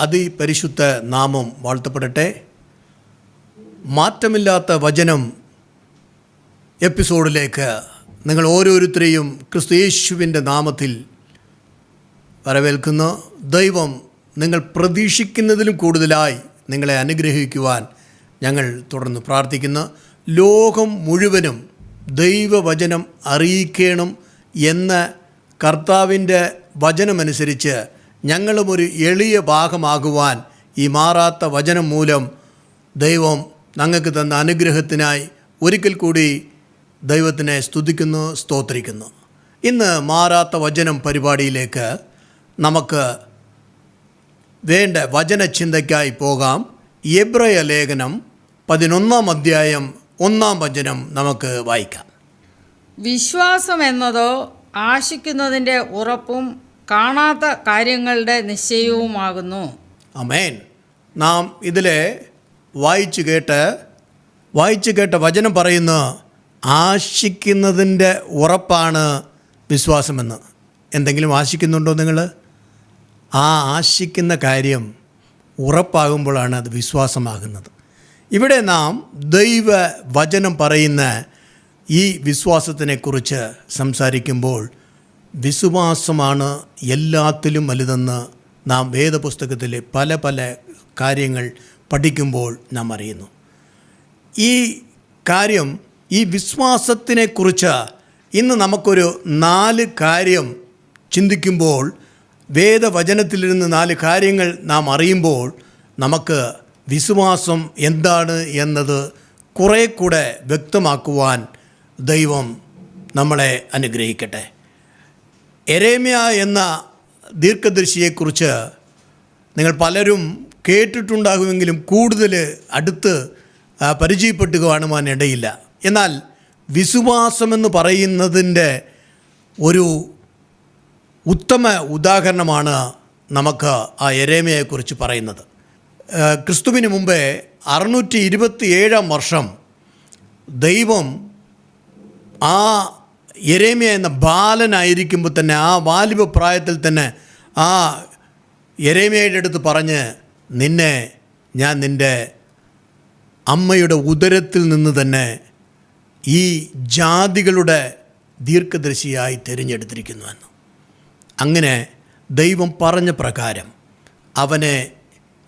അതിപരിശുദ്ധ നാമം വാഴ്ത്തപ്പെടട്ടെ. മാറ്റമില്ലാത്ത വചനം എപ്പിസോഡിലേക്ക് നിങ്ങൾ ഓരോരുത്തരെയും ക്രിസ്തു യേശുവിന്റെ നാമത്തിൽ വരവേൽക്കുന്നു. ദൈവം നിങ്ങൾ പ്രതീക്ഷിക്കുന്നതിലും കൂടുതലായി നിങ്ങളെ അനുഗ്രഹിക്കുവാൻ ഞങ്ങൾ തുടർന്ന് പ്രാർത്ഥിക്കുന്നു. ലോകം മുഴുവനും ദൈവവചനം അറിയിക്കണം എന്ന കർത്താവിന്റെ വചനമനുസരിച്ച് ഞങ്ങളും ഒരു എളിയ ഭാഗമാകുവാൻ ഈ മാറാത്ത വചനം മൂലം ദൈവം ഞങ്ങൾക്ക് തന്ന അനുഗ്രഹത്തിനായി ഒരിക്കൽ കൂടി ദൈവത്തിനെ സ്തുതിക്കുന്നു സ്തോത്രിക്കുന്നു. ഇന്ന് മാറാത്ത വചനം പരിപാടിയിലേക്ക് നമുക്ക് വേണ്ട വചനചിന്തയ്ക്കായി പോകാം. എബ്രയ ലേഖനം പതിനൊന്നാം അധ്യായം ഒന്നാം വചനം നമുക്ക് വായിക്കാം. വിശ്വാസം എന്നതോ ആശിക്കുന്നതിന്റെ ഉറപ്പും കാണാത്ത കാര്യങ്ങളുടെ നിശ്ചയവുമാകുന്നു. അമേൻ നാം ഇതിലെ വായിച്ചു കേട്ട് വായിച്ചു കേട്ട വചനം പറയുന്നു ആശിക്കുന്നതിന്റെ ഉറപ്പാണ് വിശ്വാസമെന്ന്. എന്തെങ്കിലും ആശിക്കുന്നുണ്ടോ നിങ്ങൾ? ആ ആശിക്കുന്ന കാര്യം ഉറപ്പാകുമ്പോഴാണ് അത് വിശ്വാസമാകുന്നത്. ഇവിടെ നാം ദൈവ വചനം പറയുന്ന ഈ വിശ്വാസത്തിനെക്കുറിച്ച് സംസാരിക്കുമ്പോൾ വിശ്വാസമാണ് എല്ലാത്തിലും വലുതെന്ന് നാം വേദപുസ്തകത്തിലെ പല പല കാര്യങ്ങൾ പഠിക്കുമ്പോൾ നാം അറിയുന്നു. ഈ കാര്യം ഈ വിശ്വാസത്തിനെക്കുറിച്ച് ഇന്ന് നമുക്കൊരു നാല് കാര്യം ചിന്തിക്കുമ്പോൾ വേദവചനത്തിലിരുന്ന് നാല് കാര്യങ്ങൾ നാം അറിയുമ്പോൾ നമുക്ക് വിശ്വാസം എന്താണ് എന്നത് കുറേ കൂടെ വ്യക്തമാക്കുവാൻ ദൈവം നമ്മളെ അനുഗ്രഹിക്കട്ടെ. എരേമ്യ എന്ന ദീർഘദർശിയെക്കുറിച്ച് നിങ്ങൾ പലരും കേട്ടിട്ടുണ്ടാകുമെങ്കിലും കൂടുതൽ അടുത്ത് പരിചയപ്പെട്ട് കാണുവാൻ ഇടയില്ല. എന്നാൽ വിശ്വാസമെന്ന് പറയുന്നതിന്റെ ഒരു ഉത്തമ ഉദാഹരണമാണ് നമുക്ക് ആ എരേമയെക്കുറിച്ച് പറയുന്നത്. ക്രിസ്തുവിന് മുമ്പേ അറുന്നൂറ്റി ഇരുപത്തി ഏഴാം വർഷം ദൈവം ആ യെരേമ്യ എന്ന ബാലനായിരിക്കുമ്പോൾ തന്നെ ആ വാലിബ പ്രായത്തിൽ തന്നെ ആ എരേമിയയുടെ അടുത്ത് പറഞ്ഞ് നിന്നെ ഞാൻ നിന്റെ അമ്മയുടെ ഉദരത്തിൽ നിന്ന് തന്നെ ഈ ജാതികളുടെ ദീർഘദർശിയായി തിരഞ്ഞെടുത്തിരിക്കുന്നുവെന്ന് അങ്ങനെ ദൈവം പറഞ്ഞ പ്രകാരം അവനെ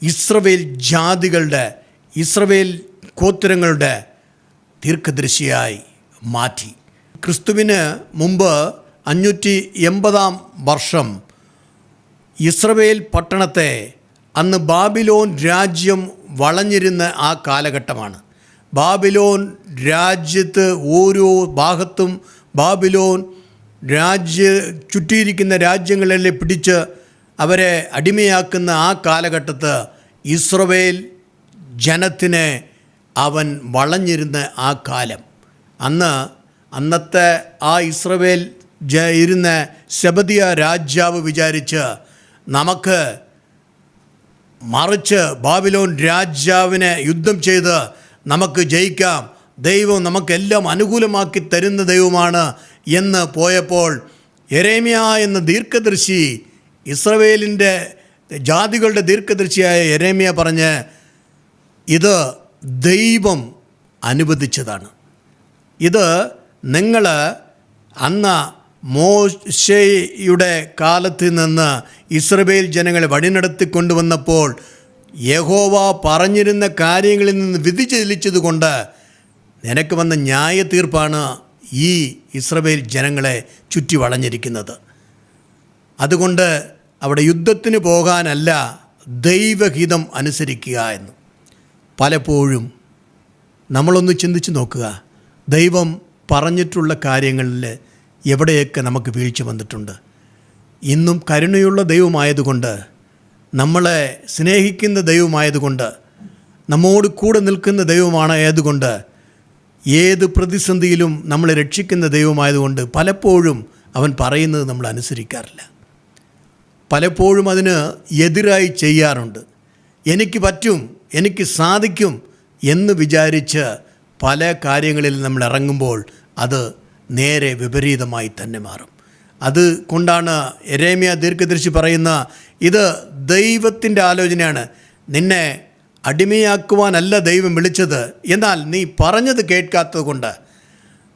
ഇസ്രവേൽ ജാതികളുടെ ഇസ്രവേൽ ഗോത്രങ്ങളുടെ ദീർഘദർശിയായി മാറ്റി. ക്രിസ്തുവിന് മുമ്പ് അഞ്ഞൂറ്റി എൺപതാം വർഷം ഇസ്രവേൽ പട്ടണത്തെ അന്ന് ബാബിലോൺ രാജ്യം വളഞ്ഞിരുന്ന ആ കാലഘട്ടമാണ്. ബാബിലോൺ രാജ്യത്ത് ഓരോ ഭാഗത്തും ബാബിലോൺ രാജ്യ ചുറ്റിയിരിക്കുന്ന രാജ്യങ്ങളെ പിടിച്ച് അവരെ അടിമയാക്കുന്ന ആ കാലഘട്ടത്ത് ഇസ്രവേൽ ജനത്തിനെ അവൻ വളഞ്ഞിരുന്ന ആ കാലം. അന്ന് അന്നത്തെ ആ ഇസ്രവേൽ ജ ഇരുന്ന ശബദിയ രാജാവ് വിചാരിച്ച് നമുക്ക് മറിച്ച് ബാബിലോൺ രാജാവിനെ യുദ്ധം ചെയ്ത് നമുക്ക് ജയിക്കാം. ദൈവം നമുക്കെല്ലാം അനുകൂലമാക്കി തരുന്ന ദൈവമാണ് എന്ന് പോയപ്പോൾ എരേമിയ എന്ന ദീർഘദർശി ഇസ്രവേലിന്റെ ജാതികളുടെ ദീർഘദർശിയായ എരേമിയ പറഞ്ഞ് ഇത് ദൈവം അനുവദിച്ചതാണ്. ഇത് നിങ്ങൾ അന്ന് മോശയുടെ കാലത്ത് നിന്ന് ഇസ്രബേൽ ജനങ്ങളെ വഴിനടത്തി കൊണ്ടുവന്നപ്പോൾ യഹോവ പറഞ്ഞിരുന്ന കാര്യങ്ങളിൽ നിന്ന് വ്യതിചലിച്ചതുകൊണ്ട് നിനക്ക് വന്ന ന്യായ തീർപ്പാണ് ഈ ഇസ്രബേൽ ജനങ്ങളെ ചുറ്റി വളഞ്ഞിരിക്കുന്നത്. അതുകൊണ്ട് അവിടെ യുദ്ധത്തിന് പോകാനല്ല ദൈവഹിതം അനുസരിക്കുക എന്ന്. പലപ്പോഴും നമ്മളൊന്ന് ചിന്തിച്ച് നോക്കുക. ദൈവം പറഞ്ഞിട്ടുള്ള കാര്യങ്ങളിൽ എവിടെയൊക്കെ നമുക്ക് വീഴ്ച വന്നിട്ടുണ്ട്? ഇന്നും കരുണയുള്ള ദൈവമായതുകൊണ്ട് നമ്മളെ സ്നേഹിക്കുന്ന ദൈവമായതുകൊണ്ട് നമ്മോട് കൂടെ നിൽക്കുന്ന ദൈവമാണ് ആയതുകൊണ്ട് ഏത് പ്രതിസന്ധിയിലും നമ്മളെ രക്ഷിക്കുന്ന ദൈവമായതുകൊണ്ട് പലപ്പോഴും അവൻ പറയുന്നത് നമ്മൾ അനുസരിക്കാറില്ല. പലപ്പോഴും അതിന് എതിരായി ചെയ്യാറുണ്ട്. എനിക്ക് പറ്റും എനിക്ക് സാധിക്കും എന്ന് വിചാരിച്ച് പല കാര്യങ്ങളിൽ നമ്മൾ ഇറങ്ങുമ്പോൾ അത് നേരെ വിപരീതമായി തന്നെ മാറും. അത് കൊണ്ടാണ് എരേമിയ ദീർഘദൃശി പറയുന്ന ഇത് ദൈവത്തിന്റെ ആലോചനയാണ്. നിന്നെ അടിമയാക്കുവാനല്ല ദൈവം വിളിച്ചത്. എന്നാൽ നീ പറഞ്ഞത് കേൾക്കാത്തത് കൊണ്ട്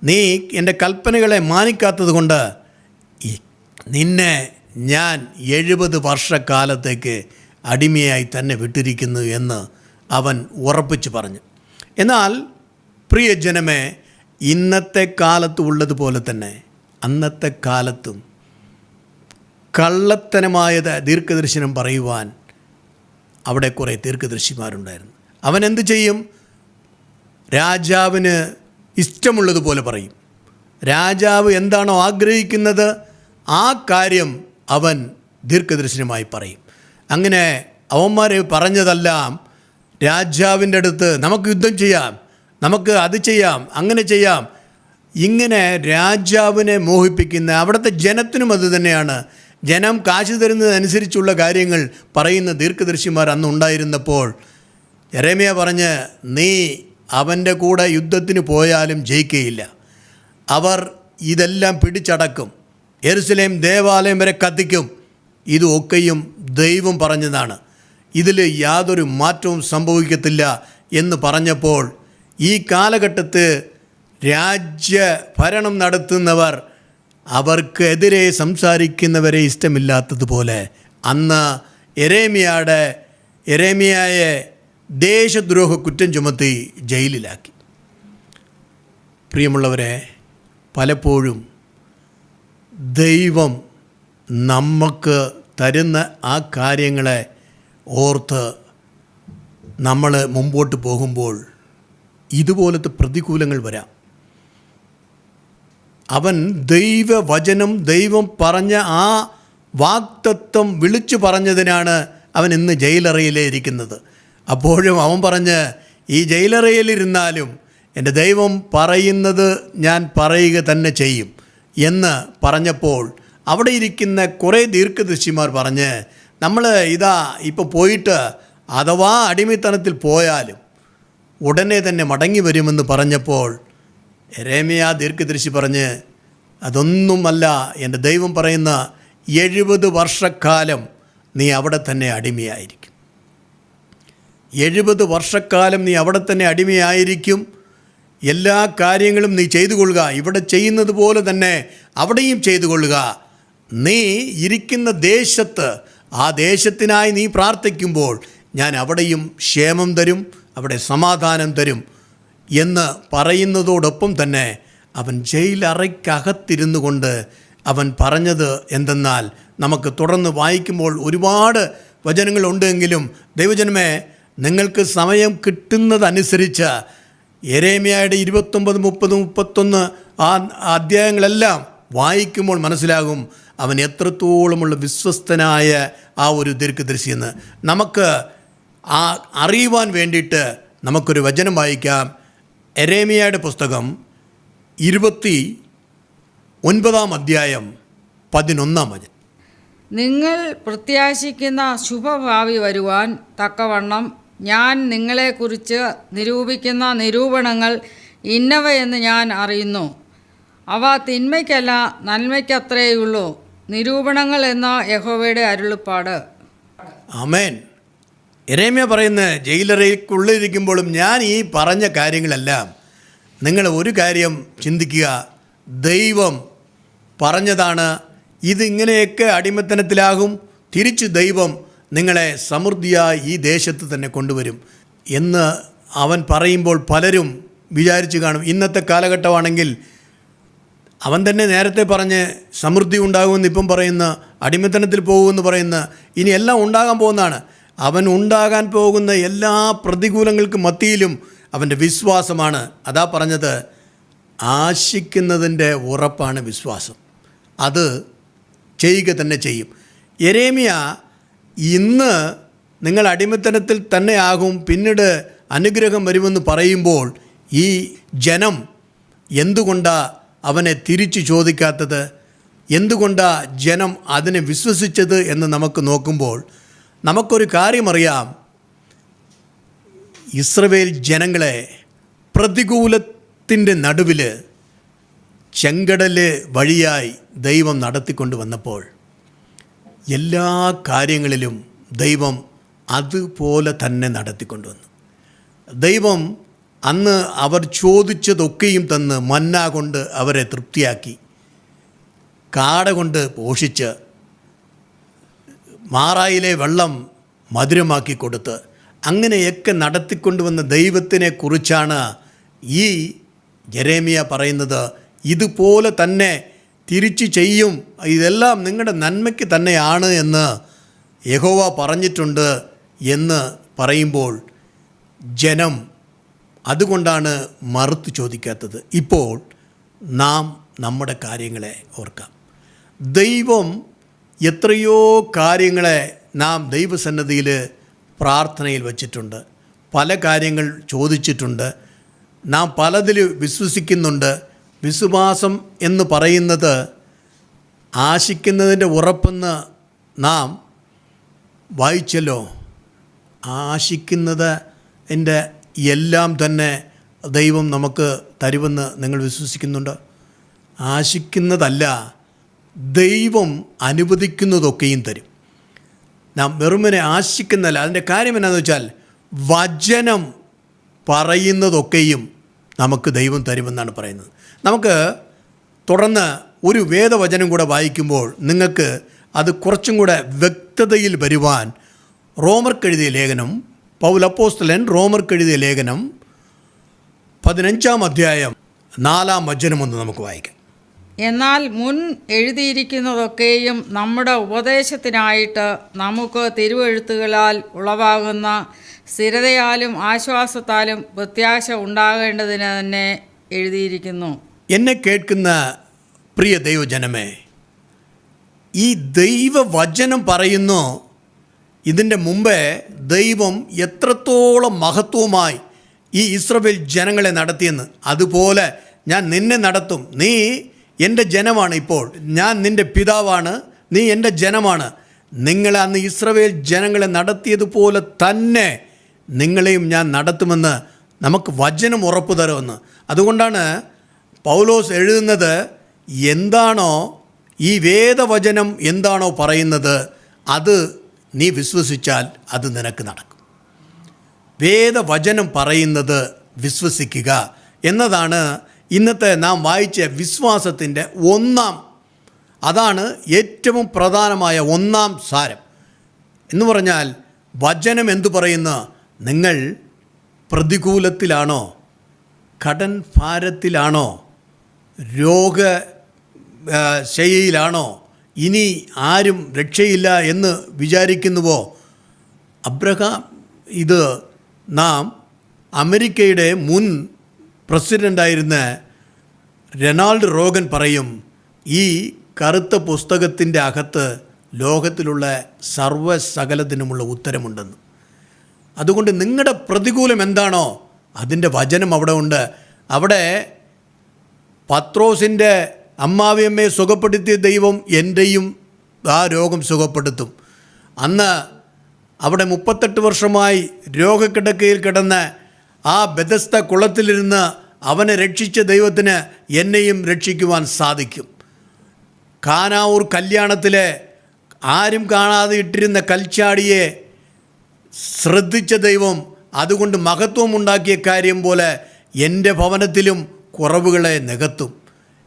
നീ എന്റെ കൽപ്പനകളെ മാനിക്കാത്തത് കൊണ്ട് നിന്നെ ഞാൻ എഴുപത് വർഷക്കാലത്തേക്ക് അടിമയായി തന്നെ വിട്ടിരിക്കുന്നു എന്ന് അവൻ ഉറപ്പിച്ച് പറഞ്ഞു. എന്നാൽ പ്രിയ ജനമേ ഇന്നത്തെ കാലത്ത് ഉള്ളതുപോലെ തന്നെ അന്നത്തെ കാലത്തും കള്ളത്തനമായത് ദീർഘദർശനം പറയുവാൻ അവിടെ കുറേ ദീർഘദർശിമാരുണ്ടായിരുന്നു. അവൻ എന്ത് ചെയ്യും? രാജാവിന് ഇഷ്ടമുള്ളതുപോലെ പറയും. രാജാവ് എന്താണോ ആഗ്രഹിക്കുന്നത് ആ കാര്യം അവൻ ദീർഘദർശനമായി പറയും. അങ്ങനെ അവന്മാരെ പറഞ്ഞതെല്ലാം രാജാവിന്റെ അടുത്ത് നമുക്ക് യുദ്ധം ചെയ്യാം. നമുക്ക് അത് ചെയ്യാം അങ്ങനെ ചെയ്യാം. ഇങ്ങനെ രാജാവിനെ മോഹിപ്പിക്കുന്ന അവിടുത്തെ ജനത്തിനും അത് തന്നെയാണ്. ജനം കാശ് തരുന്നതനുസരിച്ചുള്ള കാര്യങ്ങൾ പറയുന്ന ദീർഘദർശിമാർ അന്ന് ഉണ്ടായിരുന്നപ്പോൾ എരേമിയ പറഞ്ഞ് നീ അവന്റെ കൂടെ യുദ്ധത്തിന് പോയാലും ജയിക്കുകയില്ല അവർ ഇതെല്ലാം പിടിച്ചടക്കും. എരുസലേം ദേവാലയം വരെ കത്തിക്കും. ഇതൊക്കെയും ദൈവം പറഞ്ഞതാണ്. ഇതിൽ യാതൊരു മാറ്റവും സംഭവിക്കത്തില്ല എന്ന് പറഞ്ഞപ്പോൾ ഈ കാലഘട്ടത്ത് രാജ്യ ഭരണം നടത്തുന്നവർ അവർക്കെതിരെ സംസാരിക്കുന്നവരെ ഇഷ്ടമില്ലാത്തതുപോലെ അന്ന് എരേമിയയുടെ എരേമിയായെ ദേശദ്രോഹ കുറ്റം ചുമത്തി ജയിലിലാക്കി. പ്രിയമുള്ളവരെ പലപ്പോഴും ദൈവം നമുക്ക് തരുന്ന ആ കാര്യങ്ങളെ ഓർത്ത് നമ്മൾ മുമ്പോട്ട് പോകുമ്പോൾ ഇതുപോലത്തെ പ്രതികൂലങ്ങൾ വരാം. അവൻ ദൈവവചനം ദൈവം പറഞ്ഞ ആ വാക്തത്വം വിളിച്ചു പറഞ്ഞതിനാണ് അവൻ ഇന്ന് ജയിലറയിലേ ഇരിക്കുന്നത്. അപ്പോഴും അവൻ പറഞ്ഞ് ഈ ജയിലറയിലിരുന്നാലും എന്റെ ദൈവം പറയുന്നത് ഞാൻ പറയുക തന്നെ ചെയ്യും എന്ന് പറഞ്ഞപ്പോൾ അവിടെ ഇരിക്കുന്ന കുറേ ദീർഘദൃശ്യമാർ പറഞ്ഞ് നമ്മൾ ഇതാ ഇപ്പോൾ പോയിട്ട് അഥവാ അടിമത്തനത്തിൽ പോയാലും ഉടനെ തന്നെ മടങ്ങി വരുമെന്ന് പറഞ്ഞപ്പോൾ രേമയ ദീർഘദൃശി പറഞ്ഞ് അതൊന്നുമല്ല എന്റെ ദൈവം പറയുന്ന എഴുപത് വർഷക്കാലം നീ അവിടെ തന്നെ അടിമയായിരിക്കും. എഴുപത് വർഷക്കാലം നീ അവിടെ തന്നെ അടിമയായിരിക്കും. എല്ലാ കാര്യങ്ങളും നീ ചെയ്തു കൊള്ളുക ഇവിടെ ചെയ്യുന്നത് പോലെ തന്നെ അവിടെയും ചെയ്തു കൊള്ളുക നീ ഇരിക്കുന്ന ദേശത്ത് ആ ദേശത്തിനായി നീ പ്രാർത്ഥിക്കുമ്പോൾ ഞാൻ അവിടെയും ക്ഷേമം തരും. അവിടെ സമാധാനം തരും എന്ന് പറയുന്നതോടൊപ്പം തന്നെ അവൻ ജയിലറയ്ക്കകത്തിരുന്നു കൊണ്ട് അവൻ പറഞ്ഞത് എന്തെന്നാൽ നമുക്ക് തുടർന്ന് വായിക്കുമ്പോൾ ഒരുപാട് വചനങ്ങളുണ്ടെങ്കിലും ദൈവജനമേ നിങ്ങൾക്ക് സമയം കിട്ടുന്നതനുസരിച്ച് എരേമിയായുടെ ഇരുപത്തൊമ്പത് മുപ്പത് മുപ്പത്തൊന്ന് ആ അധ്യായങ്ങളെല്ലാം വായിക്കുമ്പോൾ മനസ്സിലാകും അവൻ എത്രത്തോളമുള്ള വിശ്വസ്തനായ ആ ഒരു ദീർഘദൃശ്യെന്ന് നമുക്ക് ആ അറിയുവാൻ വേണ്ടിയിട്ട് നമുക്കൊരു വചനം വായിക്കാം. എരേമിയയുടെ പുസ്തകം ഇരുപത്തി ഒൻപതാം അധ്യായം പതിനൊന്നാം വചനം. നിങ്ങൾ പ്രത്യാശിക്കുന്ന ശുഭഭാവി വരുവാൻ തക്കവണ്ണം ഞാൻ നിങ്ങളെക്കുറിച്ച് നിരൂപിക്കുന്ന നിരൂപണങ്ങൾ ഇന്നവയെന്ന് ഞാൻ അറിയുന്നു. അവ തിന്മയ്ക്കല്ല നന്മയ്ക്കത്രേയുള്ളൂ നിരൂപണങ്ങൾ എന്ന യഹോവയുടെ അരുളിപ്പാട്. ആമേൻ. എരേമ്യ പറയുന്ന ജയിലറയ്ക്കുള്ളിരിക്കുമ്പോഴും ഞാൻ ഈ പറഞ്ഞ കാര്യങ്ങളെല്ലാം നിങ്ങൾ ഒരു കാര്യം ചിന്തിക്കുക. ദൈവം പറഞ്ഞതാണ് ഇതിങ്ങനെയൊക്കെ അടിമത്തനത്തിലാകും തിരിച്ച് ദൈവം നിങ്ങളെ സമൃദ്ധിയായി ഈ ദേശത്ത് തന്നെ കൊണ്ടുവരും എന്ന് അവൻ പറയുമ്പോൾ പലരും വിചാരിച്ചു കാണും. ഇന്നത്തെ കാലഘട്ടമാണെങ്കിൽ അവൻ തന്നെ നേരത്തെ പറഞ്ഞ് സമൃദ്ധി ഉണ്ടാകുമെന്ന് ഇപ്പം പറയുന്ന അടിമത്തനത്തിൽ പോകുമെന്ന് പറയുന്ന ഇനി എല്ലാം ഉണ്ടാകാൻ പോകുന്നതാണ്. അവൻ ഉണ്ടാകാൻ പോകുന്ന എല്ലാ പ്രതികൂലങ്ങൾക്ക് മത്തിയിലും അവന്റെ വിശ്വാസമാണ്. അതാ പറഞ്ഞത് ആശിക്കുന്നതിന്റെ ഉറപ്പാണ് വിശ്വാസം. അത് ചെയ്യുക തന്നെ ചെയ്യും. എരേമിയ ഇന്ന് നിങ്ങൾ അടിമത്തനത്തിൽ തന്നെ ആകും പിന്നീട് അനുഗ്രഹം വരുമെന്ന് പറയുമ്പോൾ ഈ ജനം എന്തുകൊണ്ടാ അവനെ തിരിച്ചു ചോദിക്കാത്തത്? എന്തുകൊണ്ടാ ജനം അതിനെ വിശ്വസിച്ചത് എന്ന് നമുക്ക് നോക്കുമ്പോൾ നമുക്കൊരു കാര്യമറിയാം. ഇസ്രവേൽ ജനങ്ങളെ പ്രതികൂലത്തിന്റെ നടുവിൽ ചെങ്കടൽ വഴിയായി ദൈവം നടത്തിക്കൊണ്ട് വന്നപ്പോൾ എല്ലാ കാര്യങ്ങളിലും ദൈവം അതുപോലെ തന്നെ നടത്തിക്കൊണ്ടുവന്നു ദൈവം അന്ന് അവർ ചോദിച്ചതൊക്കെയും തന്ന് മന്ന കൊണ്ട് അവരെ തൃപ്തിയാക്കി. കാട കൊണ്ട് പോഷിച്ച് മാറായിലെ വെള്ളം മധുരമാക്കി കൊടുത്ത് അങ്ങനെയൊക്കെ നടത്തിക്കൊണ്ടുവന്ന ദൈവത്തിനെ കുറിച്ചാണ് ഈ ജരേമിയ പറയുന്നത്. ഇതുപോലെ തന്നെ തിരിച്ചു ചെയ്യും. ഇതെല്ലാം നിങ്ങളുടെ നന്മയ്ക്ക് തന്നെയാണ് എന്ന് യഹോവ പറഞ്ഞിട്ടുണ്ട് എന്ന് പറയുമ്പോൾ ജനം അതുകൊണ്ടാണ് മറുത്ത് ചോദിക്കാത്തത്. ഇപ്പോൾ നാം നമ്മുടെ കാര്യങ്ങളെ ഓർക്കാം. ദൈവം എത്രയോ കാര്യങ്ങളെ നാം ദൈവസന്നദ്ധിയിൽ പ്രാർത്ഥനയിൽ വച്ചിട്ടുണ്ട്. പല കാര്യങ്ങൾ ചോദിച്ചിട്ടുണ്ട്. നാം പലതിൽ വിശ്വസിക്കുന്നുണ്ട്. വിശ്വാസം എന്ന് പറയുന്നത് ആശിക്കുന്നതിന്റെ ഉറപ്പെന്ന് നാം വായിച്ചല്ലോ. ആശിക്കുന്നത് എന്റെ എല്ലാം തന്നെ ദൈവം നമുക്ക് തരുമെന്ന് നിങ്ങൾ വിശ്വസിക്കുന്നുണ്ട്? ആശിക്കുന്നതല്ല ദൈവം അനുവദിക്കുന്നതൊക്കെയും തരും. നാം വെറുമനെ ആശിക്കുന്നല്ല അതിന്റെ കാര്യം എന്നാന്ന് വെച്ചാൽ വചനം പറയുന്നതൊക്കെയും നമുക്ക് ദൈവം തരുമെന്നാണ് പറയുന്നത്. നമുക്ക് തുടർന്ന് ഒരു വേദവചനം കൂടെ വായിക്കുമ്പോൾ നിങ്ങൾക്ക് അത് കുറച്ചും കൂടെ വ്യക്തതയിൽ വരുവാൻ റോമർക്കെഴുതിയ ലേഖനം പൗലപ്പോസ്തലൻ റോമർക്കെഴുതിയ ലേഖനം പതിനഞ്ചാം അധ്യായം നാലാം വചനം ഒന്ന് നമുക്ക് വായിക്കാം. എന്നാൽ മുൻ എഴുതിയിരിക്കുന്നതൊക്കെയും നമ്മുടെ ഉപദേശത്തിനായിട്ട് നമുക്ക് തിരുവെഴുത്തുകളാൽ ഉളവാകുന്ന സ്ഥിരതയാലും ആശ്വാസത്താലും പ്രത്യാശ ഉണ്ടാകേണ്ടതിന് തന്നെ എഴുതിയിരിക്കുന്നു. എന്നെ കേൾക്കുന്ന പ്രിയ ദൈവജനമേ ഈ ദൈവവചനം പറയുന്നു ഇതിന്റെ മുമ്പേ ദൈവം എത്രത്തോളം മഹത്വമായി ഈ ഇസ്രവേൽ ജനങ്ങളെ നടത്തിയെന്ന്. അതുപോലെ ഞാൻ നിന്നെ നടത്തും. നീ എന്റെ ജനമാണ് ഇപ്പോൾ. ഞാൻ നിന്റെ പിതാവാണ്. നീ എന്റെ ജനമാണ്. നിങ്ങളെ അന്ന് ഇസ്രവേൽ ജനങ്ങളെ നടത്തിയതുപോലെ തന്നെ നിങ്ങളെയും ഞാൻ നടത്തുമെന്ന് നമുക്ക് വചനം ഉറപ്പ് തരുമെന്ന്. അതുകൊണ്ടാണ് പൗലോസ് എഴുതുന്നത് എന്താണോ ഈ വേദവചനം എന്താണോ പറയുന്നത് അത് നീ വിശ്വസിച്ചാൽ അത് നിനക്ക് നടക്കും. വേദവചനം പറയുന്നത് വിശ്വസിക്കുക എന്നതാണ് ഇന്നത്തെ നാം വായിച്ച വിശ്വാസത്തിന്റെ ഒന്നാം അതാണ് ഏറ്റവും പ്രധാനമായ ഒന്നാം സാരം. എന്ന് പറഞ്ഞാൽ വചനം എന്തു പറയുന്ന? നിങ്ങൾ പ്രതികൂലത്തിലാണോ? കടൻ ഭാരത്തിലാണോ? രോഗ ആ, ഇനി ആരും രക്ഷയില്ല എന്ന് വിചാരിക്കുന്നുവോ? അബ്രഹാം ഇത് നാം അമേരിക്കയുടെ മുൻ പ്രസിഡന്റായിരുന്ന റെനാൾഡ് റോഗൻ പറയും ഈ കറുത്ത പുസ്തകത്തിന്റെ അകത്ത് ലോകത്തിലുള്ള സർവസകലത്തിനുമുള്ള ഉത്തരമുണ്ടെന്ന്. അതുകൊണ്ട് നിങ്ങളുടെ പ്രതികൂലം എന്താണോ അതിന്റെ വചനം അവിടെ ഉണ്ട്. അവിടെ പത്രോസിന്റെ അമ്മാവിയമ്മയെ സുഖപ്പെടുത്തിയ ദൈവം എന്റെയും ആ രോഗം സുഖപ്പെടുത്തും. അന്ന് അവിടെ മുപ്പത്തെട്ട് വർഷമായി രോഗക്കിടക്കയിൽ കിടന്ന് ആ ബദസ്ത കുളത്തിലിരുന്ന് അവനെ രക്ഷിച്ച ദൈവത്തിന് എന്നെയും രക്ഷിക്കുവാൻ സാധിക്കും. കാനാവൂർ കല്യാണത്തിലെ ആരും കാണാതെ ഇട്ടിരുന്ന കൽച്ചാടിയെ ശ്രദ്ധിച്ച ദൈവം അതുകൊണ്ട് മഹത്വം ഉണ്ടാക്കിയ കാര്യം പോലെ എന്റെ ഭവനത്തിലും കുറവുകളെ നികത്തും.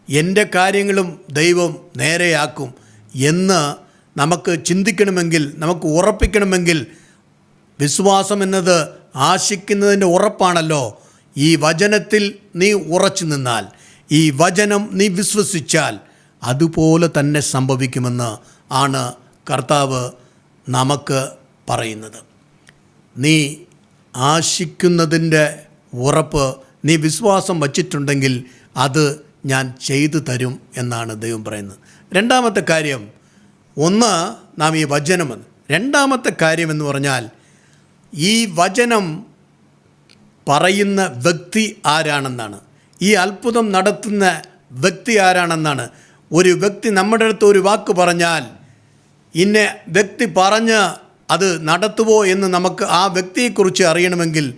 എന്റെ കാര്യങ്ങളും ദൈവം നേരെയാക്കും എന്ന് നമുക്ക് ചിന്തിക്കണമെങ്കിൽ നമുക്ക് ഉറപ്പിക്കണമെങ്കിൽ വിശ്വാസം എന്നത് ആശിക്കുന്നതിന്റെ ഉറപ്പാണല്ലോ. ഈ വചനത്തിൽ നീ ഉറച്ചു നിന്നാൽ ഈ വചനം നീ വിശ്വസിച്ചാൽ അതുപോലെ തന്നെ സംഭവിക്കുമെന്ന് ആണ് കർത്താവ് നമുക്ക് പറയുന്നത്. നീ ആശിക്കുന്നതിന്റെ ഉറപ്പ് നീ വിശ്വാസം വച്ചിട്ടുണ്ടെങ്കിൽ അത് ഞാൻ ചെയ്തു തരും എന്നാണ് ദൈവം പറയുന്നത്. രണ്ടാമത്തെ കാര്യം ഒന്ന് നാം ഈ വചനമെന്ന് രണ്ടാമത്തെ കാര്യം എന്ന് പറഞ്ഞാൽ ഈ വചനം പറയുന്ന വ്യക്തി ആരാണെന്നാണ്? ഈ അത്ഭുതം നടത്തുന്ന വ്യക്തി ആരാണെന്നാണ്? ഒരു വ്യക്തി നമ്മുടെ അടുത്ത് ഒരു വാക്ക് പറഞ്ഞാൽ ഇന്ന വ്യക്തി പറഞ്ഞ് അത് നടത്തുവോ എന്ന് നമുക്ക് ആ വ്യക്തിയെക്കുറിച്ച് അറിയണമെങ്കിൽ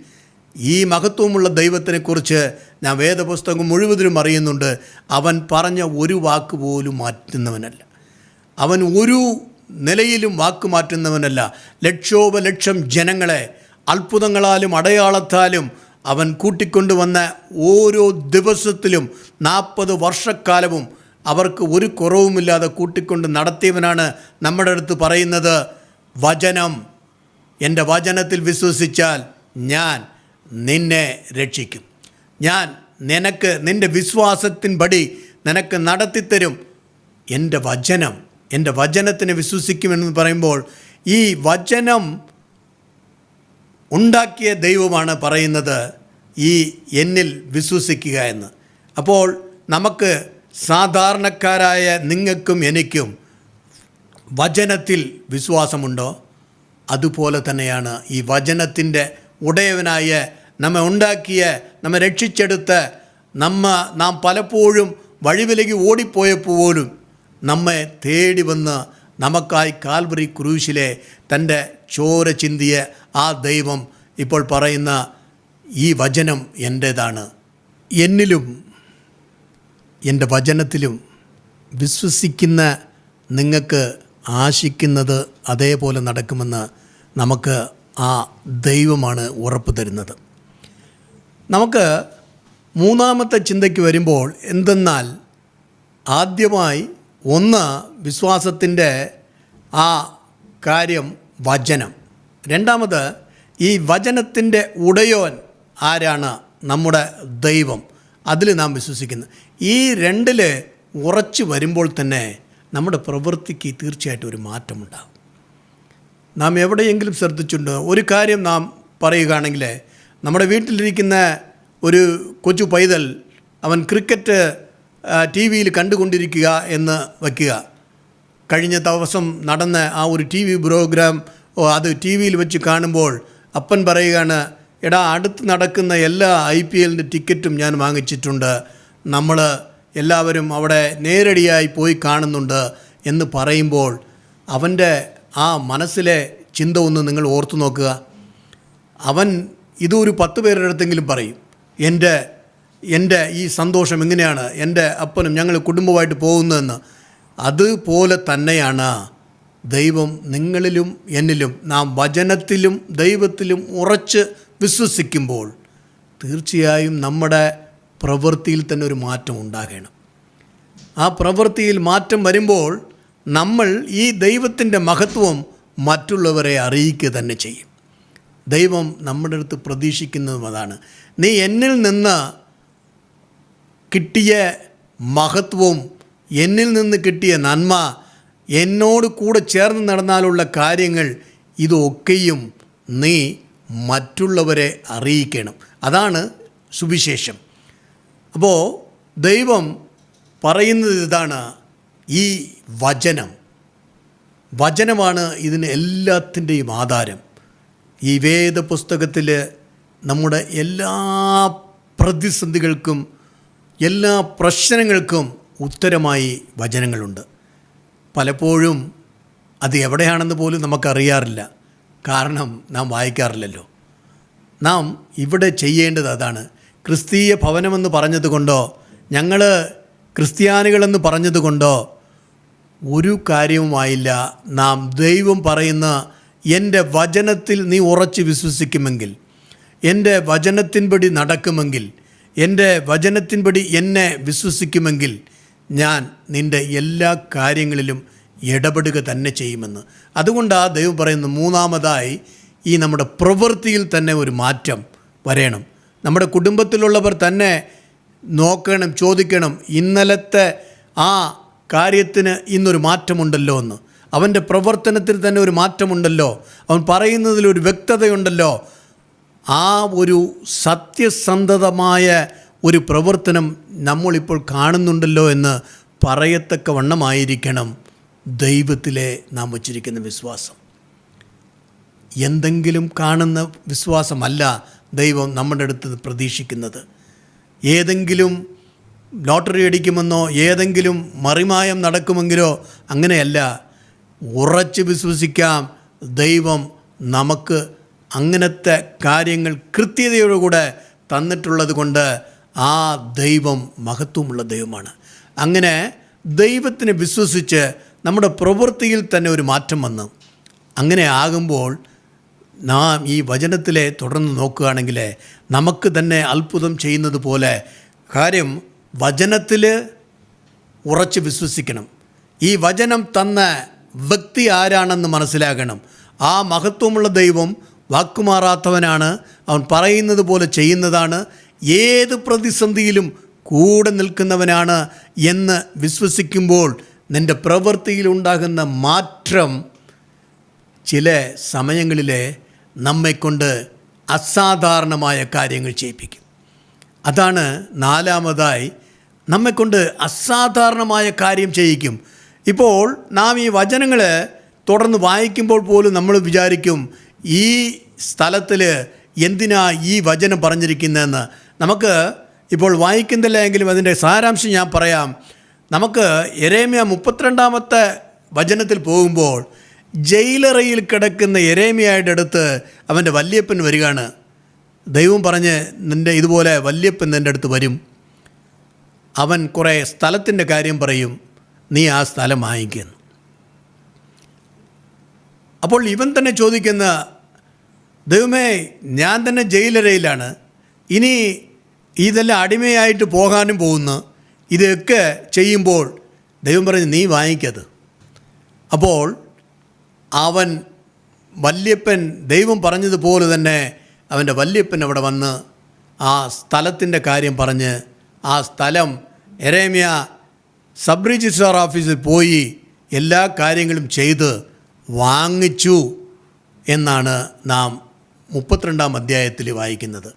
ഈ മഹത്വമുള്ള ദൈവത്തിനെക്കുറിച്ച് ഞാൻ വേദപുസ്തകം മുഴുവനും അറിയുന്നുണ്ട്. അവൻ പറഞ്ഞ ഒരു വാക്ക് പോലും മാറ്റുന്നവനല്ല. അവൻ ഒരു നിലയിലും വാക്കുമാറ്റുന്നവനല്ല ലക്ഷോപലക്ഷം ജനങ്ങളെ അത്ഭുതങ്ങളാലും അടയാളത്താലും അവൻ കൂട്ടിക്കൊണ്ടുവന്ന ഓരോ ദിവസത്തിലും നാൽപ്പത് വർഷക്കാലവും അവർക്ക് ഒരു കുറവുമില്ലാതെ കൂട്ടിക്കൊണ്ട് നടത്തിയവനാണ് നമ്മുടെ അടുത്ത് പറയുന്നത്. വചനം. എന്റെ വചനത്തിൽ വിശ്വസിച്ചാൽ ഞാൻ നിന്നെ രക്ഷിക്കും. ഞാൻ നിനക്ക് നിന്റെ വിശ്വാസത്തിൻപടി നിനക്ക് നടത്തിത്തരും. എന്റെ വചനം എന്റെ വചനത്തിന് വിശ്വസിക്കുമെന്ന് പറയുമ്പോൾ ഈ വചനം ഉണ്ടാക്കിയ ദൈവമാണ് പറയുന്നത് ഈ എന്നിൽ വിശ്വസിക്കുക എന്ന്. അപ്പോൾ നമുക്ക് സാധാരണക്കാരായ നിങ്ങൾക്കും എനിക്കും വചനത്തിൽ വിശ്വാസമുണ്ടോ? അതുപോലെ തന്നെയാണ് ഈ വചനത്തിന്റെ ഉടയവനായ നമ്മെ ഉണ്ടാക്കിയ നമ്മെ രക്ഷിച്ചെടുത്ത് നമ്മ നാം പലപ്പോഴും വഴിവിലകി ഓടിപ്പോയപ്പോൾ പോലും നമ്മെ തേടി വന്ന് നമുക്കായി കാൽവറി ക്രൂശിലെ തന്റെ ചോര ചിന്തിയ ആ ദൈവം ഇപ്പോൾ പറയുന്ന ഈ വചനം എന്റേതാണ്. എന്നിലും എന്റെ വചനത്തിലും വിശ്വസിക്കുന്ന നിങ്ങൾക്ക് ആശിക്കുന്നത് അതേപോലെ നടക്കുമെന്ന് നമുക്ക് ആ ദൈവമാണ് ഉറപ്പ് തരുന്നത്. നമുക്ക് മൂന്നാമത്തെ ചിന്തയ്ക്ക് വരുമ്പോൾ എന്തെന്നാൽ ആദ്യമായി ഒന്ന് വിശ്വാസത്തിന്റെ ആ കാര്യം വചനം. രണ്ടാമത് ഈ വചനത്തിന്റെ ഉടയോൻ ആരാണ്? നമ്മുടെ ദൈവം. അതിൽ നാം വിശ്വസിക്കുന്നു. ഈ രണ്ടിൽ ഉറച്ചു വരുമ്പോൾ തന്നെ നമ്മുടെ പ്രവൃത്തിക്ക് തീർച്ചയായിട്ടും ഒരു മാറ്റമുണ്ടാകും. നാം എവിടെയെങ്കിലും ശ്രദ്ധിച്ചിട്ടുണ്ടോ. ഒരു കാര്യം നാം പറയുകയാണെങ്കിൽ നമ്മുടെ വീട്ടിലിരിക്കുന്ന ഒരു കൊച്ചു പൈതൽ അവൻ ക്രിക്കറ്റ് ടി വിയിൽ കണ്ടുകൊണ്ടിരിക്കുക എന്ന് വയ്ക്കുക. കഴിഞ്ഞ ദിവസം നടന്ന ആ ഒരു ടി വി പ്രോഗ്രാം അത് ടി വിയിൽ വെച്ച് കാണുമ്പോൾ അപ്പൻ പറയുകയാണ് എടാ അടുത്ത് നടക്കുന്ന എല്ലാ ഐ പി എല്ലിന്റെ ടിക്കറ്റും ഞാൻ വാങ്ങിച്ചിട്ടുണ്ട്. നമ്മൾ എല്ലാവരും അവിടെ നേരടിയായി പോയി കാണുന്നുണ്ട് എന്ന് പറയുമ്പോൾ അവന്റെ ആ മനസ്സിലെ ചിന്ത ഒന്ന് നിങ്ങൾ ഓർത്തു നോക്കുക. അവൻ ഇതൊരു പത്ത് പേരുടെ അടുത്തെങ്കിലും പറയും എന്റെ എന്റെ ഈ സന്തോഷം എങ്ങനെയാണ്? എന്റെ അപ്പനും ഞങ്ങൾ കുടുംബമായിട്ട് പോകുന്നതെന്ന്. അതുപോലെ തന്നെയാണ് ദൈവം നിങ്ങളിലും എന്നിലും നാം വചനത്തിലും ദൈവത്തിലും ഉറച്ച് വിശ്വസിക്കുമ്പോൾ തീർച്ചയായും നമ്മുടെ പ്രവൃത്തിയിൽ തന്നെ ഒരു മാറ്റം ഉണ്ടാകണം. ആ പ്രവൃത്തിയിൽ മാറ്റം വരുമ്പോൾ നമ്മൾ ഈ ദൈവത്തിന്റെ മഹത്വം മറ്റുള്ളവരെ അറിയിക്കുക തന്നെ ചെയ്യും. ദൈവം നമ്മുടെ അടുത്ത് പ്രതീക്ഷിക്കുന്നതും അതാണ്. നീ എന്നിൽ നിന്ന് കിട്ടിയ മഹത്വവും എന്നിൽ നിന്ന് കിട്ടിയ നന്മ എന്നോട് കൂടെ ചേർന്ന് നടന്നാലുള്ള കാര്യങ്ങൾ ഇതൊക്കെയും നീ മറ്റുള്ളവരെ അറിയിക്കണം. അതാണ് സുവിശേഷം. അപ്പോൾ ദൈവം പറയുന്നത് ഇതാണ് ഈ വചനം. വചനമാണ് ഇതിന് എല്ലാത്തിന്റെയും ആധാരം. ഈ വേദ പുസ്തകത്തിൽ നമ്മുടെ എല്ലാ പ്രതിസന്ധികൾക്കും എല്ലാ പ്രശ്നങ്ങൾക്കും ഉത്തരമായി വചനങ്ങളുണ്ട്. പലപ്പോഴും അത് എവിടെയാണെന്ന് പോലും നമുക്കറിയാറില്ല. കാരണം നാം വായിക്കാറില്ലല്ലോ. നാം ഇവിടെ ചെയ്യേണ്ടത് അതാണ്. ക്രിസ്തീയ ഭവനമെന്ന് പറഞ്ഞതുകൊണ്ടോ ഞങ്ങൾ ക്രിസ്ത്യാനികളെന്ന് പറഞ്ഞതുകൊണ്ടോ ഒരു കാര്യവുമായില്ല. നാം ദൈവം പറയുന്ന എന്റെ വചനത്തിൽ നീ ഉറച്ച് വിശ്വസിക്കുമെങ്കിൽ എന്റെ വചനത്തിൻപടി നടക്കുമെങ്കിൽ എന്റെ വചനത്തിൻപടി എന്നെ വിശ്വസിക്കുമെങ്കിൽ ഞാൻ നിന്റെ എല്ലാ കാര്യങ്ങളിലും ഇടപെടുക തന്നെ ചെയ്യുമെന്ന്. അതുകൊണ്ടാണ് ദൈവം പറയുന്നത് മൂന്നാമതായി ഈ നമ്മുടെ പ്രവൃത്തിയിൽ തന്നെ ഒരു മാറ്റം വരണം. നമ്മുടെ കുടുംബത്തിലുള്ളവർ തന്നെ നോക്കണം ചോദിക്കണം ഇന്നലത്തെ ആ കാര്യത്തിന് ഇന്നൊരു മാറ്റമുണ്ടല്ലോ എന്ന്. അവന്റെ പ്രവർത്തനത്തിൽ തന്നെ ഒരു മാറ്റമുണ്ടല്ലോ. അവൻ പറയുന്നതിൽ ഒരു വ്യക്തതയുണ്ടല്ലോ. ആ ഒരു സത്യസന്ധതമായ ഒരു പ്രവർത്തനം നമ്മളിപ്പോൾ കാണുന്നുണ്ടല്ലോ എന്ന് പറയത്തക്ക വണ്ണമായിരിക്കണം ദൈവത്തിലെ നാം വച്ചിരിക്കുന്ന വിശ്വാസം. എന്തെങ്കിലും കാണുന്ന വിശ്വാസമല്ല ദൈവം നമ്മുടെ അടുത്ത് പ്രതീക്ഷിക്കുന്നത്. ഏതെങ്കിലും ലോട്ടറി അടിക്കുമെന്നോ ഏതെങ്കിലും മറിമായം നടക്കുമെങ്കിലോ അങ്ങനെയല്ല. ഉറച്ച് വിശ്വസിക്കാം ദൈവം നമുക്ക് അങ്ങനത്തെ കാര്യങ്ങൾ കൃത്യതയോടുകൂടെ തന്നിട്ടുള്ളത് കൊണ്ട് ആ ദൈവം മഹത്വമുള്ള ദൈവമാണ്. അങ്ങനെ ദൈവത്തിനെ വിശ്വസിച്ച് നമ്മുടെ പ്രവൃത്തിയിൽ തന്നെ ഒരു മാറ്റം വന്നു. അങ്ങനെ ആകുമ്പോൾ നാം ഈ വചനത്തിലെ തുടർന്ന് നോക്കുകയാണെങ്കിൽ നമുക്ക് തന്നെ അത്ഭുതം ചെയ്യുന്നത് പോലെ കാര്യം വചനത്തിൽ ഉറച്ച് വിശ്വസിക്കണം. ഈ വചനം തന്ന വ്യക്തി ആരാണെന്ന് മനസ്സിലാക്കണം ആ മഹത്വമുള്ള ദൈവം വാക്കുമാറാത്തവനാണ്. അവൻ പറയുന്നത് പോലെ ചെയ്യുന്നതാണ്. ഏത് പ്രതിസന്ധിയിലും കൂടെ നിൽക്കുന്നവനാണ് എന്ന് വിശ്വസിക്കുമ്പോൾ നിന്റെ പ്രവൃത്തിയിലുണ്ടാകുന്ന മാറ്റം ചില സമയങ്ങളിൽ നമ്മെക്കൊണ്ട് അസാധാരണമായ കാര്യങ്ങൾ ചെയ്യിപ്പിക്കും. അതാണ് നാലാമതായി നമ്മെക്കൊണ്ട് അസാധാരണമായ കാര്യം ചെയ്യിക്കും. ഇപ്പോൾ നാം ഈ വചനങ്ങൾ തുടർന്ന് വായിക്കുമ്പോൾ പോലും നമ്മൾ വിചാരിക്കും ഈ സ്ഥലത്തിൽ എന്തിനാ ഈ വചനം പറഞ്ഞിരിക്കുന്നതെന്ന് നമുക്ക് ഇപ്പോൾ വായിക്കുന്നില്ല എങ്കിലും അതിന്റെ സാരാംശം ഞാൻ പറയാം. നമുക്ക് എരേമ്യ മുപ്പത്തിരണ്ടാമത്തെ വചനത്തിൽ പോകുമ്പോൾ ജയിലറയിൽ കിടക്കുന്ന എരേമിയായുടെ അടുത്ത് അവന്റെ വല്യപ്പൻ വരികയാണ്. ദൈവം പറഞ്ഞ് നിന്റെ ഇതുപോലെ വല്യപ്പൻ നിന്റെ അടുത്ത് വരും. അവൻ കുറേ സ്ഥലത്തിന്റെ കാര്യം പറയും. നീ ആ സ്ഥലം വാങ്ങിക്കുന്നു അപ്പോൾ ഇവൻ തന്നെ ചോദിക്കുന്ന ദൈവമേ ഞാൻ തന്നെ ജയിലറയിലാണ് ഇനി ഇതെല്ലാം അടിമയായിട്ട് പോകാനും പോകുന്നു. ഇതൊക്കെ ചെയ്യുമ്പോൾ ദൈവം പറഞ്ഞ് നീ വാങ്ങിക്കത് അപ്പോൾ അവൻ വല്യപ്പൻ ദൈവം പറഞ്ഞതുപോലെ തന്നെ അവന്റെ വല്യപ്പൻ അവിടെ വന്ന് ആ സ്ഥലത്തിന്റെ കാര്യം പറഞ്ഞ് ആ സ്ഥലം എരേമിയ സബ് രജിസ്ട്രാർ ഓഫീസിൽ പോയി എല്ലാ കാര്യങ്ങളും ചെയ്ത് വാങ്ങിച്ചു എന്നാണ് നാം മുപ്പത്തിരണ്ടാം അധ്യായത്തിൽ വായിക്കുന്നത്.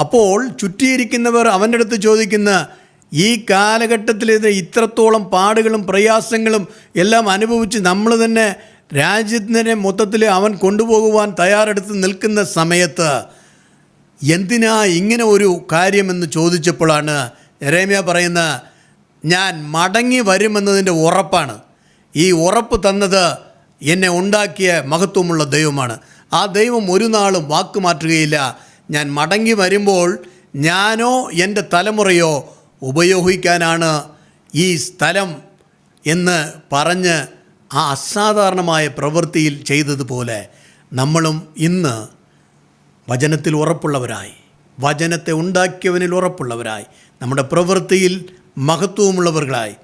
അപ്പോൾ ചുറ്റിയിരിക്കുന്നവർ അവന്റെ അടുത്ത് ചോദിക്കുന്ന ഈ കാലഘട്ടത്തിൽ ഇത് ഇത്രത്തോളം പാടുകളും പ്രയാസങ്ങളും എല്ലാം അനുഭവിച്ച് നമ്മൾ തന്നെ രാജ്യത്തിനെ മൊത്തത്തിൽ അവൻ കൊണ്ടുപോകുവാൻ തയ്യാറെടുത്ത് നിൽക്കുന്ന സമയത്ത് എന്തിനാ ഇങ്ങനെ ഒരു കാര്യമെന്ന് ചോദിച്ചപ്പോഴാണ് രേമ്യ പറയുന്ന ഞാൻ മടങ്ങി വരുമെന്നതിന്റെ ഉറപ്പാണ്. ഈ ഉറപ്പ് തന്നത് എന്നെ ഉണ്ടാക്കിയ മഹത്വമുള്ള ദൈവമാണ്. ആ ദൈവം ഒരു നാളും വാക്ക് മാറ്റുകയില്ല. ഞാൻ മടങ്ങി വരുമ്പോൾ ഞാനോ എന്റെ തലമുറയോ ഉപയോഗിക്കാനാണ് ഈ സ്ഥലം എന്ന് പറഞ്ഞ് ആ അസാധാരണമായ പ്രവൃത്തിയിൽ ചെയ്തതുപോലെ നമ്മളും ഇന്ന് വചനത്തിൽ ഉറപ്പുള്ളവരായി. വചനത്തെ ഉണ്ടാക്കിയവനിൽ ഉറപ്പുള്ളവരായി. നമ്മുടെ പ്രവൃത്തിയിൽ മഹത്വമുള്ളവர்களായി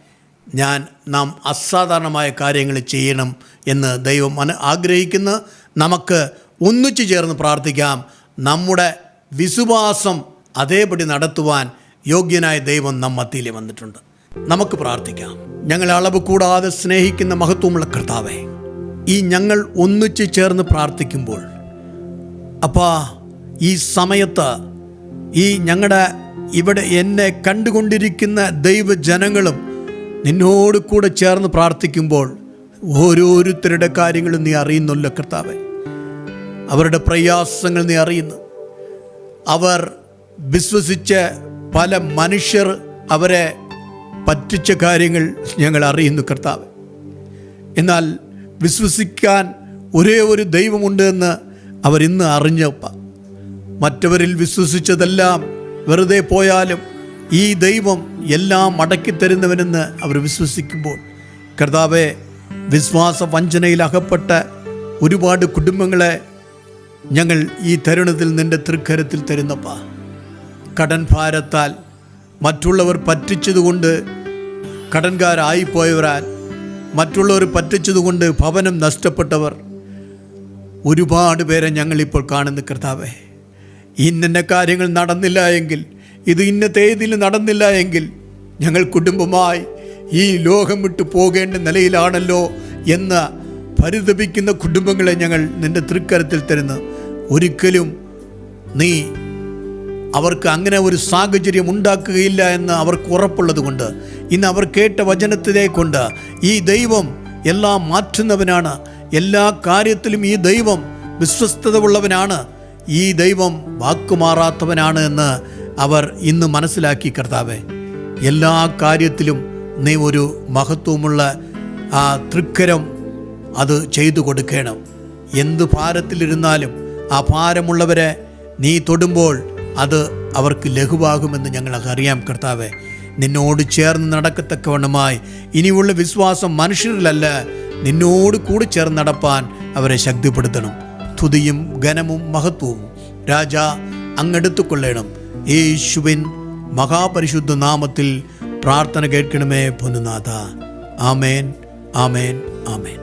ഞാൻ നാം അസാധാരണമായ കാര്യങ്ങൾ ചെയ്യണം എന്ന് ദൈവം ആഗ്രഹിക്കുന്ന. നമുക്ക് ഒന്നിച്ചു ചേർന്ന് പ്രാർത്ഥിക്കാം. നമ്മുടെ വിശ്വാസം അതേപടി നടത്തുവാൻ യോഗ്യനായ ദൈവം നാം മത്തിയിൽ വന്നിട്ടുണ്ട്. നമുക്ക് പ്രാർത്ഥിക്കാം. ഞങ്ങളെ അളവ് കൂടാതെ സ്നേഹിക്കുന്ന മഹത്വമുള്ള കർത്താവേ ഈ ഞങ്ങൾ ഒന്നിച്ചു ചേർന്ന് പ്രാർത്ഥിക്കുമ്പോൾ അപ്പാ ഈ സമയത്ത് ഈ ഞങ്ങളുടെ ഇവിടെ എന്നെ കണ്ടുകൊണ്ടിരിക്കുന്ന ദൈവജനങ്ങളും നിന്നോട് കൂടെ ചേർന്ന് പ്രാർത്ഥിക്കുമ്പോൾ ഓരോരുത്തരുടെ കാര്യങ്ങളും നീ അറിയുന്നല്ലോ കർത്താവെ. അവരുടെ പ്രയാസങ്ങൾ നീ അറിയുന്നു. അവർ വിശ്വസിച്ച പല മനുഷ്യർ അവരെ പറ്റിച്ച കാര്യങ്ങൾ ഞങ്ങൾ അറിയുന്നു കർത്താവ്. എന്നാൽ വിശ്വസിക്കാൻ ഒരേ ഒരു ദൈവമുണ്ട് എന്ന് അവരിന്ന് അറിഞ്ഞപ്പ. മറ്റവരിൽ വിശ്വസിച്ചതെല്ലാം വെറുതെ പോയാലും ഈ ദൈവം എല്ലാം മടക്കി തരുന്നവനെന്ന് അവർ വിശ്വസിക്കുമ്പോൾ കർത്താവെ വിശ്വാസ വഞ്ചനയിൽ അകപ്പെട്ട ഒരുപാട് കുടുംബങ്ങളെ ഞങ്ങൾ ഈ തരുണത്തിൽ നിന്റെ തൃക്കരത്തിൽ തരുന്നപ്പ. കടൻ ഭാരത്താൽ മറ്റുള്ളവർ പറ്റിച്ചതുകൊണ്ട് കടൻകാരായിപ്പോയവരാൽ മറ്റുള്ളവർ പറ്റിച്ചതുകൊണ്ട് ഭവനം നഷ്ടപ്പെട്ടവർ ഒരുപാട് പേരെ ഞങ്ങളിപ്പോൾ കാണുന്ന കർത്താവേ. ഇന്ന കാര്യങ്ങൾ നടന്നില്ല എങ്കിൽ ഇത് ഇന്ന തീയതിയിൽ നടന്നില്ല എങ്കിൽ ഞങ്ങൾ കുടുംബമായി ഈ ലോകം വിട്ടു പോകേണ്ട നിലയിലാണല്ലോ എന്ന് പരിതപിക്കുന്ന കുടുംബങ്ങളെ ഞങ്ങൾ നിന്റെ തൃക്കരത്തിൽ തരുന്നു. ഒരിക്കലും നീ അവർക്ക് അങ്ങനെ ഒരു സാഹചര്യം ഉണ്ടാക്കുകയില്ല എന്ന് അവർക്ക് ഉറപ്പുള്ളത് കൊണ്ട് ഇന്ന് അവർ കേട്ട വചനത്തിനെ കൊണ്ട് ഈ ദൈവം എല്ലാം മാറ്റുന്നവനാണ്. എല്ലാ കാര്യത്തിലും ഈ ദൈവം വിശ്വസ്തത ഉള്ളവനാണ് ഈ ദൈവം വാക്കുമാറാത്തവനാണ് എന്ന് അവർ ഇന്ന് മനസ്സിലാക്കി കർത്താവേ. എല്ലാ കാര്യത്തിലും നീ ഒരു മഹത്വമുള്ള ആ തൃക്കരം അത് ചെയ്തു കൊടുക്കണം. എന്ത് ഭാരത്തിലിരുന്നാലും ആ ഭാരമുള്ളവരെ നീ തൊടുമ്പോൾ അത് അവർക്ക് ലഘുവാകുമെന്ന് ഞങ്ങൾക്ക് അറിയാം കർത്താവെ. നിന്നോട് ചേർന്ന് നടക്കത്തക്കവണ്ണമായി ഇനിയുള്ള വിശ്വാസം മനുഷ്യരിലല്ല നിന്നോട് കൂടി ചേർന്ന് നടപ്പാൻ അവരെ ശക്തിപ്പെടുത്തണം. തുതിയും ഘനവും മഹത്വവും രാജ അങ്ങെടുത്തുകൊള്ളണം യേശുവിൻ മഹാപരിശുദ്ധ നാമത്തിൽ പ്രാർത്ഥന കേൾക്കണമേ പൊന്നുനാഥ ആമേൻ ആമേൻ ആമേൻ.